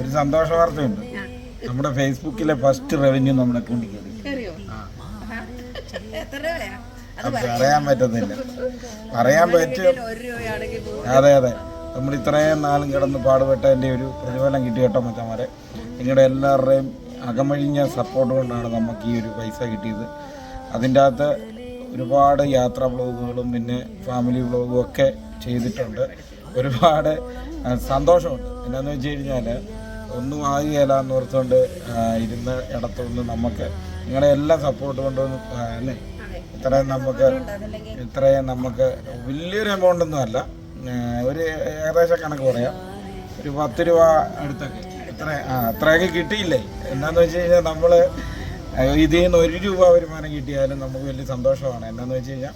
ഒരു സന്തോഷ വാർത്തയുണ്ട്. നമ്മുടെ ഫേസ്ബുക്കിലെ ഫസ്റ്റ് റവന്യൂ നമ്മുടെ അക്കൗണ്ടിൽ പറയാൻ പറ്റത്തില്ല. പറയാൻ പറ്റും. അതെ അതെ. നമ്മൾ ഇത്രയും നാളും കിടന്ന് പാടുപെട്ടതിന്റെ ഒരു പ്രതിഫലം കിട്ടി കേട്ടോ മച്ചന്മാരെ നിങ്ങളുടെ എല്ലാവരുടെയും അകമഴിഞ്ഞ സപ്പോർട്ട് കൊണ്ടാണ് നമുക്ക് ഈ ഒരു പൈസ കിട്ടിയത്. അതിന്റെ അകത്ത് ഒരുപാട് യാത്രാ വ്ളോഗുകളും പിന്നെ ഫാമിലി വ്ളോഗും ഒക്കെ ചെയ്തിട്ടുണ്ട്. ഒരുപാട് സന്തോഷമുണ്ട്. എന്താണെന്ന് വെച്ച് കഴിഞ്ഞാൽ ഒന്നും ആകുകയില്ല എന്ന് ഓർത്തുകൊണ്ട് ഇരുന്ന് ഇടത്തുനിന്ന് നമുക്ക് നിങ്ങളുടെ എല്ലാ സപ്പോർട്ട് കൊണ്ടുവന്ന് അല്ലേ? ഇത്രയും നമുക്ക് ഇത്രയും നമുക്ക് വലിയൊരു എമൗണ്ട് ഒന്നും അല്ല. ഒരു ഏകദേശം കണക്ക് പറയാം. ഒരു പത്ത് രൂപ അടുത്തൊക്കെ ഇത്ര ആ അത്രയൊക്കെ കിട്ടിയില്ലേ? എന്നാന്ന് വെച്ച് കഴിഞ്ഞാൽ നമ്മൾ ഇതിൽ നിന്ന് ഒരു രൂപ വരുമാനം കിട്ടിയാലും നമുക്ക് വലിയ സന്തോഷമാണ്. എന്നാന്ന് വെച്ച് കഴിഞ്ഞാൽ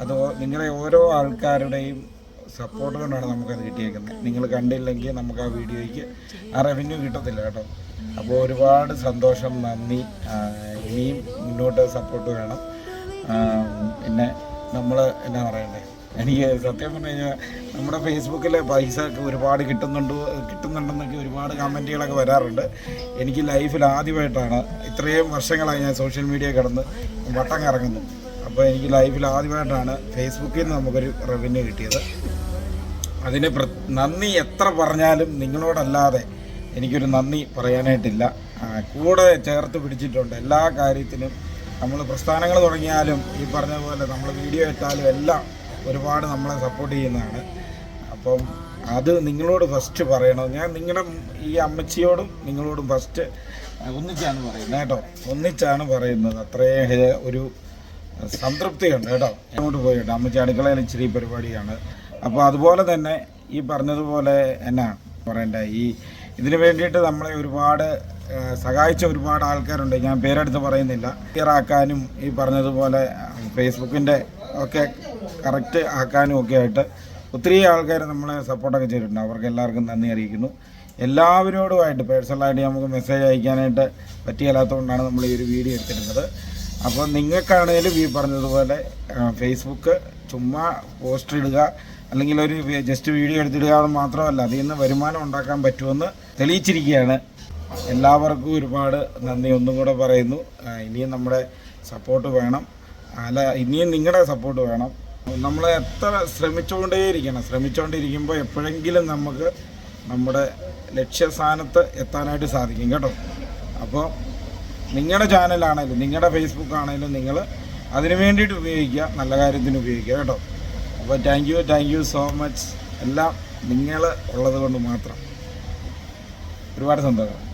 അത് നിങ്ങളെ ഓരോ ആൾക്കാരുടെയും സപ്പോർട്ട് കൊണ്ടാണ് നമുക്കത് കിട്ടിയേക്കുന്നത്. നിങ്ങൾ കണ്ടില്ലെങ്കിൽ നമുക്ക് ആ വീഡിയോയ്ക്ക് ആ റവന്യൂ കിട്ടത്തില്ല കേട്ടോ. അപ്പോൾ ഒരുപാട് സന്തോഷം നന്ദി. ഇനിയും മുന്നോട്ട് സപ്പോർട്ട് വേണം. പിന്നെ നമ്മൾ എന്നാ പറയണ്ടേ? എനിക്ക് സത്യം പറഞ്ഞു കഴിഞ്ഞാൽ നമ്മുടെ ഫേസ്ബുക്കിൽ പൈസ ഒക്കെ ഒരുപാട് കിട്ടുന്നുണ്ട് കിട്ടുന്നുണ്ടെന്നൊക്കെ ഒരുപാട് കമന്റുകളൊക്കെ വരാറുണ്ട്. എനിക്ക് ലൈഫിൽ ആദ്യമായിട്ടാണ് ഇത്രയും വർഷങ്ങളായി ഞാൻ സോഷ്യൽ മീഡിയ കിടന്ന് വട്ടം കറങ്ങുന്നു അപ്പോൾ എനിക്ക് ലൈഫിൽ ആദ്യമായിട്ടാണ് ഫേസ്ബുക്കിൽ നിന്ന് നമുക്കൊരു റവന്യൂ കിട്ടിയത്. അതിന് നന്ദി എത്ര പറഞ്ഞാലും നിങ്ങളോടല്ലാതെ എനിക്കൊരു നന്ദി പറയാനായിട്ടില്ല. കൂടെ ചേർത്ത് പിടിച്ചിട്ടുണ്ട് എല്ലാ കാര്യത്തിനും. നമ്മൾ പ്രസ്ഥാനങ്ങൾ തുടങ്ങിയാലും ഈ പറഞ്ഞ പോലെ നമ്മൾ വീഡിയോ ഇട്ടാലും എല്ലാം ഒരുപാട് നമ്മളെ സപ്പോർട്ട് ചെയ്യുന്നതാണ്. അപ്പം അത് നിങ്ങളോട് ഫസ്റ്റ് പറയണം. ഞാൻ നിങ്ങളുടെ ഈ അമ്മച്ചിയോടും നിങ്ങളോടും ഫസ്റ്റ് ഒന്നിച്ചാണ് പറയുന്നത്. കേട്ടോ? ഒന്നിച്ചാണ് പറയുന്നത്. അത്രയും ഒരു സംതൃപ്തിയുണ്ട് കേട്ടോ. അങ്ങോട്ട് പോയിട്ട് അമ്മച്ചി അടുക്കളയിൽ ഇച്ചിരി പരിപാടിയാണ്. അപ്പോൾ അതുപോലെ തന്നെ ഈ പറഞ്ഞതുപോലെ എന്നാ പറയണ്ട? ഈ ഇതിന് വേണ്ടിയിട്ട് നമ്മളെ ഒരുപാട് സഹായിച്ച ഒരുപാട് ആൾക്കാരുണ്ട്. ഞാൻ പേരെടുത്ത് പറയുന്നില്ല. ക്ലിയറാക്കാനും ഈ പറഞ്ഞതുപോലെ ഫേസ്ബുക്കിന്റെ ഒക്കെ കറക്റ്റ് ആക്കാനും ഒക്കെ ആയിട്ട് ഒത്തിരി ആൾക്കാർ നമ്മളെ സപ്പോർട്ടൊക്കെ ചെയ്തിട്ടുണ്ട്. അവർക്ക് എല്ലാവർക്കും നന്ദി അറിയിക്കുന്നു. എല്ലാവരോടുമായിട്ട് പേഴ്സണലായിട്ട് നമുക്ക് മെസ്സേജ് അയക്കാനായിട്ട് പറ്റിയല്ലാത്തതുകൊണ്ടാണ് നമ്മൾ ഈ ഒരു വീഡിയോ എടുത്തിരുന്നത് അപ്പോൾ നിങ്ങൾക്കാണേലും ഈ പറഞ്ഞതുപോലെ ഫേസ്ബുക്ക് ചുമ്മാ പോസ്റ്റ് ഇടുക അല്ലെങ്കിൽ ഒരു ജസ്റ്റ് വീഡിയോ എടുത്തിടുക മാത്രമല്ല അതിൽ നിന്ന് വരുമാനം ഉണ്ടാക്കാൻ പറ്റുമെന്ന് തെളിയിച്ചിരിക്കുകയാണ്. എല്ലാവർക്കും ഒരുപാട് നന്ദി. ഒന്നും കൂടെ പറയുന്നു ഇനിയും നമ്മുടെ സപ്പോർട്ട് വേണം. അല്ല ഇനിയും നിങ്ങളുടെ സപ്പോർട്ട് വേണം. നമ്മൾ എത്ര ശ്രമിച്ചുകൊണ്ടേയിരിക്കണം. ശ്രമിച്ചുകൊണ്ടിരിക്കുമ്പോൾ എപ്പോഴെങ്കിലും നമുക്ക് നമ്മുടെ ലക്ഷ്യസ്ഥാനത്ത് എത്താനായിട്ട് സാധിക്കും കേട്ടോ. അപ്പോൾ നിങ്ങളുടെ ചാനലാണേലും നിങ്ങളുടെ ഫേസ്ബുക്ക് ആണേലും നിങ്ങൾ അതിന് വേണ്ടിയിട്ട് ഉപയോഗിക്കുക നല്ല കാര്യത്തിന് ഉപയോഗിക്കുക കേട്ടോ. അപ്പോൾ thank you thank you so much എല്ലാം നിങ്ങൾ ഉള്ളത് കൊണ്ട് മാത്രം. ഒരുപാട് സന്തോഷം.